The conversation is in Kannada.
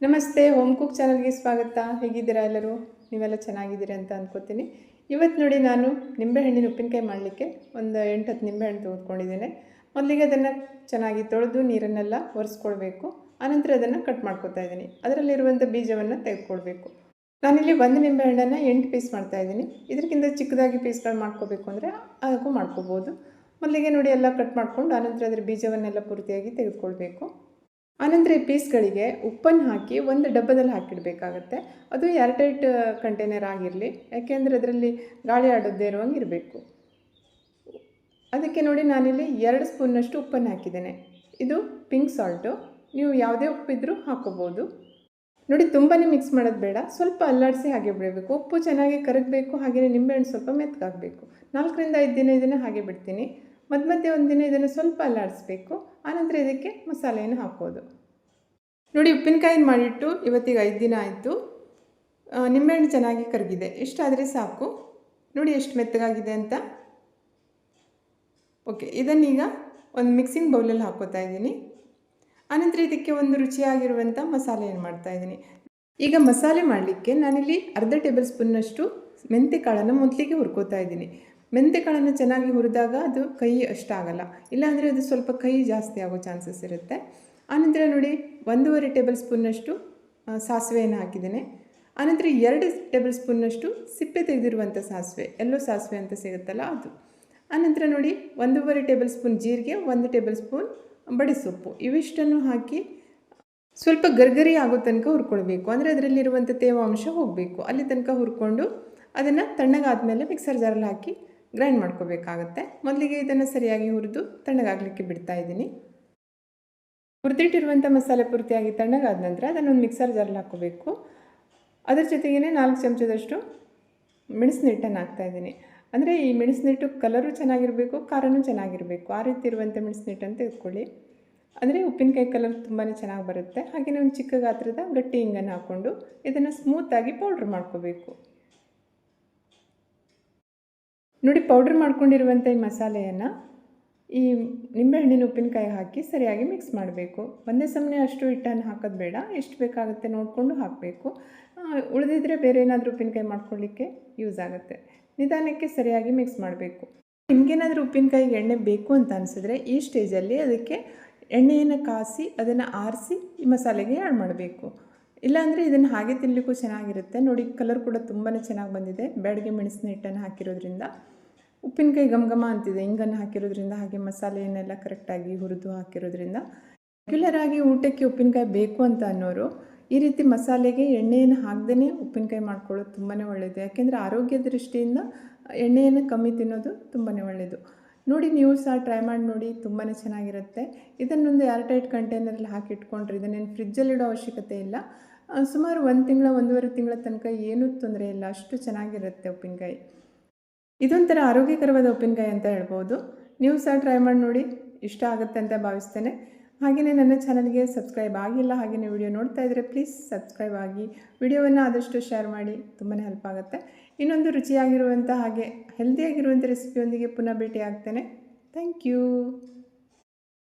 ನಮಸ್ತೆ ಹೋಮ್ ಕುಕ್ ಚಾನಲ್ಗೆ ಸ್ವಾಗತ. ಹೇಗಿದ್ದೀರಾ ಎಲ್ಲರೂ? ನೀವೆಲ್ಲ ಚೆನ್ನಾಗಿದ್ದೀರಿ ಅಂತ ಅಂದ್ಕೋತೀನಿ ಇವತ್ತು ನೋಡಿ ನಾನು ನಿಂಬೆಹಣ್ಣಿನ ಉಪ್ಪಿನಕಾಯಿ ಮಾಡಲಿಕ್ಕೆ ಒಂದು ಎಂಟು ಹತ್ತು ನಿಂಬೆಹಣ್ಣು ತೆಗೆದುಕೊಂಡಿದ್ದೇನೆ ಮೊದಲಿಗೆ ಅದನ್ನು ಚೆನ್ನಾಗಿ ತೊಳೆದು ನೀರನ್ನೆಲ್ಲ ಒರೆಸ್ಕೊಳ್ಬೇಕು. ಆನಂತರ ಅದನ್ನು ಕಟ್ ಮಾಡ್ಕೊತಾ ಇದ್ದೀನಿ. ಅದರಲ್ಲಿರುವಂಥ ಬೀಜವನ್ನು ತೆಗೆದುಕೊಳ್ಬೇಕು. ನಾನಿಲ್ಲಿ ಒಂದು ನಿಂಬೆಹಣ್ಣನ್ನು ಎಂಟು ಪೀಸ್ ಮಾಡ್ತಾ ಇದ್ದೀನಿ. ಇದಕ್ಕಿಂತ ಚಿಕ್ಕದಾಗಿ ಪೀಸ್ಗಳು ಮಾಡ್ಕೋಬೇಕು ಅಂದರೆ ಅದಕ್ಕೂ ಮಾಡ್ಕೋಬೋದು. ಮೊದಲಿಗೆ ನೋಡಿ ಎಲ್ಲ ಕಟ್ ಮಾಡ್ಕೊಂಡು ಆನಂತರ ಅದರ ಬೀಜವನ್ನೆಲ್ಲ ಪೂರ್ತಿಯಾಗಿ ತೆಗೆದುಕೊಳ್ಬೇಕು. ಆನಂತರ ಈ ಪೀಸ್ಗಳಿಗೆ ಉಪ್ಪನ್ನು ಹಾಕಿ ಒಂದು ಡಬ್ಬದಲ್ಲಿ ಹಾಕಿಡಬೇಕಾಗತ್ತೆ. ಅದು ಏರ್ಟೈಟ್ ಕಂಟೈನರ್ ಆಗಿರಲಿ ಯಾಕೆಂದರೆ ಅದರಲ್ಲಿ ಗಾಳಿ ಆಡೋದೇ ಇರುವಂಗೆ ಇರಬೇಕು. ಅದಕ್ಕೆ ನೋಡಿ ನಾನಿಲ್ಲಿ ಎರಡು ಸ್ಪೂನ್ನಷ್ಟು ಉಪ್ಪನ್ನು ಹಾಕಿದ್ದೇನೆ. ಇದು ಪಿಂಕ್ ಸಾಲ್ಟು ನೀವು ಯಾವುದೇ ಉಪ್ಪಿದ್ರೂ ಹಾಕೋಬೋದು. ನೋಡಿ ತುಂಬಾ ಮಿಕ್ಸ್ ಮಾಡೋದು ಬೇಡ. ಸ್ವಲ್ಪ ಅಲ್ಲಾಡಿಸಿ ಹಾಗೆ ಬಿಡಬೇಕು. ಉಪ್ಪು ಚೆನ್ನಾಗಿ ಕರಗಬೇಕು ಹಾಗೆಯೇ ನಿಂಬೆಹಣ್ಣು ಸ್ವಲ್ಪ ಮೆತ್ತಗಾಗಬೇಕು ನಾಲ್ಕರಿಂದ ಐದು ದಿನ ಇದನ್ನು ಹಾಗೆ ಬಿಡ್ತೀನಿ. ಮತ್ತೆ ಒಂದು ದಿನ ಇದನ್ನು ಸ್ವಲ್ಪ ಅಲ್ಲಾಡಿಸ್ಬೇಕು. ಆನಂತರ ಇದಕ್ಕೆ ಮಸಾಲೆಯನ್ನು ಹಾಕೋದು. ನೋಡಿ ಉಪ್ಪಿನಕಾಯಿನ ಮಾಡಿಟ್ಟು ಇವತ್ತಿಗೆ ಐದು ದಿನ ಆಯಿತು. ನಿಂಬೆಹಣ್ಣು ಚೆನ್ನಾಗಿ ಕರಗಿದೆ. ಇಷ್ಟಾದರೆ ಸಾಕು. ನೋಡಿ ಎಷ್ಟು ಮೆತ್ತಗಾಗಿದೆ ಅಂತ. ಓಕೆ, ಇದನ್ನೀಗ ಒಂದು ಮಿಕ್ಸಿಂಗ್ ಬೌಲಲ್ಲಿ ಹಾಕೋತಾ ಇದ್ದೀನಿ. ಆನಂತರ ಇದಕ್ಕೆ ಒಂದು ರುಚಿಯಾಗಿರುವಂಥ ಮಸಾಲೆಯನ್ನು ಮಾಡ್ತಾ ಇದ್ದೀನಿ. ಈಗ ಮಸಾಲೆ ಮಾಡಲಿಕ್ಕೆ ನಾನಿಲ್ಲಿ ಅರ್ಧ ಟೇಬಲ್ ಸ್ಪೂನ್ನಷ್ಟು ಮೆಂತೆ ಕಾಳನ್ನು ಮೊದಲಿಗೆ ಹುರ್ಕೋತಾ ಇದ್ದೀನಿ. ಮೆಂತೆ ಕಾಳನ್ನು ಚೆನ್ನಾಗಿ ಹುರಿದಾಗ ಅದು ಕೈ ಅಷ್ಟಾಗಲ್ಲ ಇಲ್ಲಾಂದರೆ ಅದು ಸ್ವಲ್ಪ ಕೈ ಜಾಸ್ತಿ ಆಗೋ ಚಾನ್ಸಸ್ ಇರುತ್ತೆ. ಆನಂತರ ನೋಡಿ, ಒಂದೂವರೆ ಟೇಬಲ್ ಸ್ಪೂನ್ನಷ್ಟು ಸಾಸಿವೆಯನ್ನು ಹಾಕಿದ್ದೇನೆ. ಆನಂತರ ಎರಡು ಟೇಬಲ್ ಸ್ಪೂನ್ನಷ್ಟು ಸಿಪ್ಪೆ ತೆಗೆದಿರುವಂಥ ಸಾಸಿವೆ, ಎಲ್ಲೋ ಸಾಸಿವೆ ಅಂತ ಸಿಗುತ್ತಲ್ಲ ಅದು. ಆನಂತರ ನೋಡಿ, ಒಂದೂವರೆ ಟೇಬಲ್ ಸ್ಪೂನ್ ಜೀರಿಗೆ, ಒಂದು ಟೇಬಲ್ ಸ್ಪೂನ್ ಬಡಿಸೊಪ್ಪು ಇವಿಷ್ಟನ್ನು ಹಾಕಿ ಸ್ವಲ್ಪ ಗರ್ಗರಿ ಆಗೋ ತನಕ ಹುರ್ಕೊಳ್ಬೇಕು. ಅಂದರೆ ಅದರಲ್ಲಿರುವಂಥ ತೇವಾಂಶ ಹೋಗಬೇಕು. ಅಲ್ಲಿ ತನಕ ಹುರ್ಕೊಂಡು ಅದನ್ನು ತಣ್ಣಗಾದ್ಮೇಲೆ ಮಿಕ್ಸರ್ ಜಾರಲ್ಲಿ ಹಾಕಿ ಗ್ರೈಂಡ್ ಮಾಡ್ಕೋಬೇಕಾಗತ್ತೆ. ಮೊದಲಿಗೆ ಇದನ್ನು ಸರಿಯಾಗಿ ಹುರಿದು ತಣ್ಣಗಾಗಲಿಕ್ಕೆ ಬಿಡ್ತಾ ಇದ್ದೀನಿ. ಹುರಿದಿಟ್ಟಿರುವಂಥ ಮಸಾಲೆ ಪೂರ್ತಿಯಾಗಿ ತಣ್ಣಗಾದ ನಂತರ ಅದನ್ನೊಂದು ಮಿಕ್ಸರ್ ಜಾರಲ್ಲಿ ಹಾಕ್ಕೋಬೇಕು. ಅದರ ಜೊತೆಗೇ ನಾಲ್ಕು ಚಮಚದಷ್ಟು ಮೆಣಸಿನ ಹಿಟ್ಟನ್ನು ಹಾಕ್ತಾಯಿದ್ದೀನಿ ಅಂದರೆ ಈ ಮೆಣಸಿನ ಹಿಟ್ಟು ಕಲರು ಚೆನ್ನಾಗಿರಬೇಕು, ಖಾರನೂ ಚೆನ್ನಾಗಿರಬೇಕು. ಆ ರೀತಿ ಇರುವಂಥ ಮೆಣಸಿನ ಅಂತ ತೆಗೆದುಕೊಳ್ಳಿ. ಅಂದರೆ ಉಪ್ಪಿನಕಾಯಿ ಕಲರ್ ತುಂಬಾ ಚೆನ್ನಾಗಿ ಬರುತ್ತೆ. ಹಾಗೆಯೇ ಒಂದು ಚಿಕ್ಕ ಗಾತ್ರದ ಗಟ್ಟಿ ಹಿಂಗನ್ನು ಹಾಕ್ಕೊಂಡು ಇದನ್ನು ಸ್ಮೂತಾಗಿ ಪೌಡ್ರ್ ಮಾಡ್ಕೋಬೇಕು. ನೋಡಿ ಪೌಡ್ರ್ ಮಾಡ್ಕೊಂಡಿರುವಂಥ ಈ ಮಸಾಲೆಯನ್ನು ಈ ನಿಂಬೆಹಣ್ಣಿನ ಉಪ್ಪಿನಕಾಯಿ ಹಾಕಿ ಸರಿಯಾಗಿ ಮಿಕ್ಸ್ ಮಾಡಬೇಕು. ಒಂದೇ ಸಮನೆ ಅಷ್ಟು ಹಿಟ್ಟನ್ನು ಹಾಕೋದು ಬೇಡ. ಎಷ್ಟು ಬೇಕಾಗುತ್ತೆ ನೋಡಿಕೊಂಡು ಹಾಕಬೇಕು. ಉಳಿದಿದ್ರೆ ಬೇರೆ ಏನಾದರೂ ಉಪ್ಪಿನಕಾಯಿ ಮಾಡ್ಕೊಳ್ಳಿಕ್ಕೆ ಯೂಸ್ ಆಗುತ್ತೆ. ನಿಧಾನಕ್ಕೆ ಸರಿಯಾಗಿ ಮಿಕ್ಸ್ ಮಾಡಬೇಕು. ನಿಮಗೇನಾದರೂ ಉಪ್ಪಿನಕಾಯಿಗೆ ಎಣ್ಣೆ ಬೇಕು ಅಂತ ಅನಿಸಿದ್ರೆ ಈ ಸ್ಟೇಜಲ್ಲಿ ಅದಕ್ಕೆ ಎಣ್ಣೆಯನ್ನು ಕಾಸಿ, ಅದನ್ನು ಆರಿಸಿ ಈ ಮಸಾಲೆಗೆ ಆ್ಯಡ್ ಮಾಡಬೇಕು. ಇಲ್ಲಾಂದರೆ ಇದನ್ನು ಹಾಗೆ ತಿನ್ನಲಿಕ್ಕೂ ಚೆನ್ನಾಗಿರುತ್ತೆ. ನೋಡಿ ಕಲರ್ ಕೂಡ ತುಂಬಾ ಚೆನ್ನಾಗಿ ಬಂದಿದೆ. ಬ್ಯಾಡಿಗೆ ಮೆಣಸಿನ ಹಿಟ್ಟನ್ನು ಹಾಕಿರೋದ್ರಿಂದ. ಉಪ್ಪಿನಕಾಯಿ ಗಮಗಮ ಅಂತಿದೆ. ಹಿಂಗನ್ನು ಹಾಕಿರೋದ್ರಿಂದ, ಹಾಗೆ ಮಸಾಲೆಯನ್ನೆಲ್ಲ ಕರೆಕ್ಟಾಗಿ ಹುರಿದು ಹಾಕಿರೋದ್ರಿಂದ. ರೆಗ್ಯುಲರ್ ಆಗಿ ಊಟಕ್ಕೆ ಉಪ್ಪಿನಕಾಯಿ ಬೇಕು ಅಂತ ಅನ್ನೋರು, ಈ ರೀತಿ ಮಸಾಲೆಗೆ ಎಣ್ಣೆಯನ್ನು ಹಾಕ್ದೇ ಉಪ್ಪಿನಕಾಯಿ ಮಾಡ್ಕೊಳ್ಳೋದು ತುಂಬಾ ಒಳ್ಳೆಯದು ಯಾಕೆಂದರೆ ಆರೋಗ್ಯ ದೃಷ್ಟಿಯಿಂದ ಎಣ್ಣೆಯನ್ನು ಕಮ್ಮಿ ತಿನ್ನೋದು ತುಂಬಾ ಒಳ್ಳೆಯದು ನೋಡಿ ನೀವು ಸಹ ಟ್ರೈ ಮಾಡಿ ನೋಡಿ ತುಂಬಾ ಚೆನ್ನಾಗಿರುತ್ತೆ. ಇದನ್ನೊಂದು ಏರ್ಟೈಟ್ ಕಂಟೈನರಲ್ಲಿ ಹಾಕಿಟ್ಕೊಂಡ್ರೆ ಇದನ್ನೇನು ಫ್ರಿಜ್ಜಲ್ಲಿಡೋ ಅವಶ್ಯಕತೆ ಇಲ್ಲ. ಸುಮಾರು ಒಂದು ತಿಂಗಳ, ಒಂದೂವರೆ ತಿಂಗಳ ತನಕ ಏನೂ ತೊಂದರೆ ಇಲ್ಲ. ಅಷ್ಟು ಚೆನ್ನಾಗಿರುತ್ತೆ ಉಪ್ಪಿನಕಾಯಿ. ಇದೊಂಥರ ಆರೋಗ್ಯಕರವಾದ ಉಪ್ಪಿನಕಾಯಿ ಅಂತ ಹೇಳ್ಬೋದು. ನೀವು ಸಹ ಟ್ರೈ ಮಾಡಿ ನೋಡಿ, ಇಷ್ಟ ಆಗುತ್ತೆ ಅಂತ ಭಾವಿಸ್ತೇನೆ. ಹಾಗೆಯೇ ನನ್ನ ಚಾನಲ್ಗೆ ಸಬ್ಸ್ಕ್ರೈಬ್ ಆಗಿಲ್ಲ ಹಾಗೆಯೇ ವಿಡಿಯೋ ನೋಡ್ತಾ ಇದ್ದರೆ ಪ್ಲೀಸ್ ಸಬ್ಸ್ಕ್ರೈಬ್ ಆಗಿ ವಿಡಿಯೋವನ್ನು ಆದಷ್ಟು ಶೇರ್ ಮಾಡಿ ತುಂಬಾ ಹೆಲ್ಪ್ ಆಗುತ್ತೆ. ಇನ್ನೊಂದು ರುಚಿಯಾಗಿರುವಂಥ ಹಾಗೆ ಹೆಲ್ದಿಯಾಗಿರುವಂಥ ರೆಸಿಪಿಯೊಂದಿಗೆ ಪುನಃ ಭೇಟಿ ಆಗ್ತೇನೆ ಥ್ಯಾಂಕ್ ಯು